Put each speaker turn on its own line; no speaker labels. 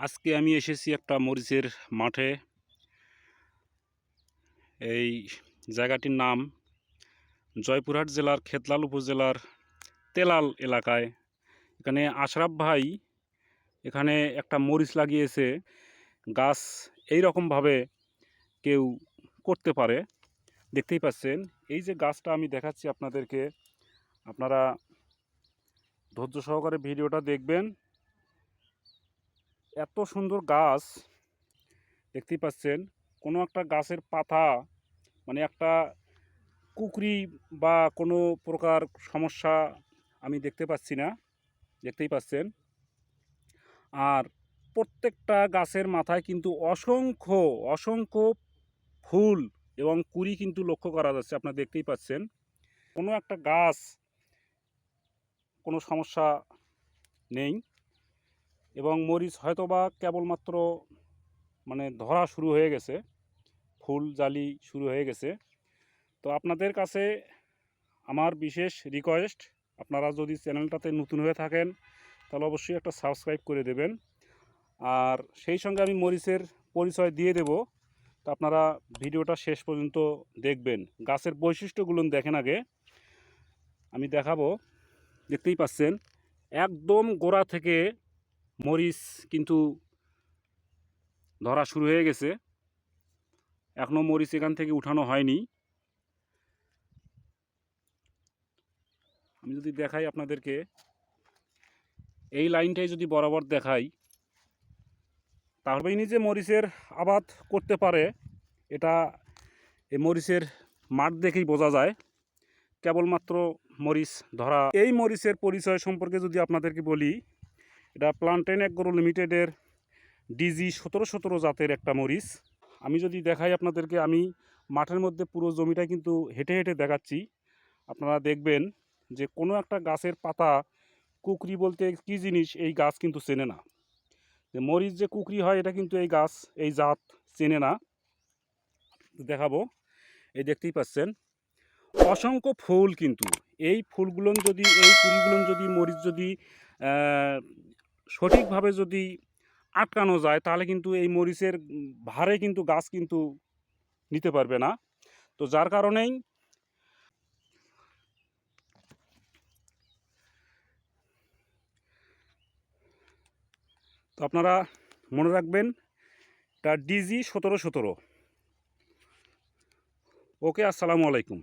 আজকে আমি এসেছি একটা মরিচের মাঠে। এই জায়গাটির নাম জয়পুরহাট জেলার খেতলাল উপজেলার তেলাল এলাকায়। এখানে আশরাফ ভাই এখানে একটা মরিচ লাগিয়েছে। গাছ এই রকমভাবে কেউ করতে পারে। দেখতেই পাচ্ছেন, এই যে গাছটা আমি দেখাচ্ছি আপনাদেরকে। আপনারা ধৈর্য সহকারে ভিডিওটা দেখবেন। এত সুন্দর গাছ দেখতেই পাচ্ছেন। কোনো একটা গাছের পাতা মানে একটা কুকরি বা কোনো প্রকার সমস্যা আমি দেখতে পাচ্ছি না, দেখতেই পাচ্ছেন। আর প্রত্যেকটা গাছের মাথায় কিন্তু অসংখ্য অসংখ্য ফুল এবং কুড়ি কিন্তু লক্ষ্য করা যাচ্ছে, আপনারা দেখতেই পাচ্ছেন। কোনো একটা গাছ কোনো সমস্যা নেই। এবং মরিচ হয়তোবা কেবলমাত্র মানে ধরা শুরু হয়ে গেছে, ফুল, জালি শুরু হয়ে গেছে। তো আপনাদের কাছে আমার বিশেষ রিকোয়েস্ট আপনারা যদি চ্যানেলটাতে নতুন হয়ে থাকেন, তাহলে অবশ্যই একটা সাবস্ক্রাইব করে দেবেন। আর সেই সঙ্গে আমি মরিচের পরিচয় দিয়ে দেব। তো আপনারা ভিডিওটা শেষ পর্যন্ত দেখবেন। গাছের বৈশিষ্ট্যগুলো দেখেন আগে। আমি দেখাবো। দেখতেই পাচ্ছেন, একদম গোড়া থেকে মরিচ কিন্তু ধরা শুরু হয়ে গেছে। এখনও মরিচ এখান থেকে উঠানো হয়নি। আমি যদি দেখাই আপনাদেরকে, এই লাইনটাই যদি বরাবর দেখাই, তাহলেই নিজে মরিচের আবাদ করতে পারে। এটা এই মরিচের মাঠ দেখেই বোঝা যায়। কেবলমাত্র মরিচ ধরা। এই মরিচের পরিচয় সম্পর্কে যদি আপনাদেরকে বলি এটা প্লান্টেন অ্যাগ্রো লিমিটেডের ডিজি সতেরো সতেরো জাতের একটা মরিচ। আমি যদি দেখাই আপনাদেরকে, আমি মাঠের মধ্যে পুরো জমিটা কিন্তু হেঁটে হেঁটে দেখাচ্ছি। আপনারা দেখবেন যে কোনো একটা গাছের পাতা, কুকরি বলতে কী জিনিস, এই গাছ কিন্তু চেনে না। যে মরিচ যে কুকরি হয়, এটা কিন্তু এই গাছ, এই জাত চেনে না। দেখাবো। এই দেখতেই পাচ্ছেন। অসংখ্য ফুল কিন্তু। এই ফুলগুলো যদি, এই কুড়িগুলো যদি, মরিচ যদি সঠিকভাবে যদি আটকানো যায়, তাহলে কিন্তু এই মরিচের ভারে কিন্তু গাছ কিন্তু নিতে পারবে না। তো যার কারণেই তো আপনারা মনে রাখবেন, এটা ডিজি সতেরো সতেরো। ওকে, আসসালামু আলাইকুম।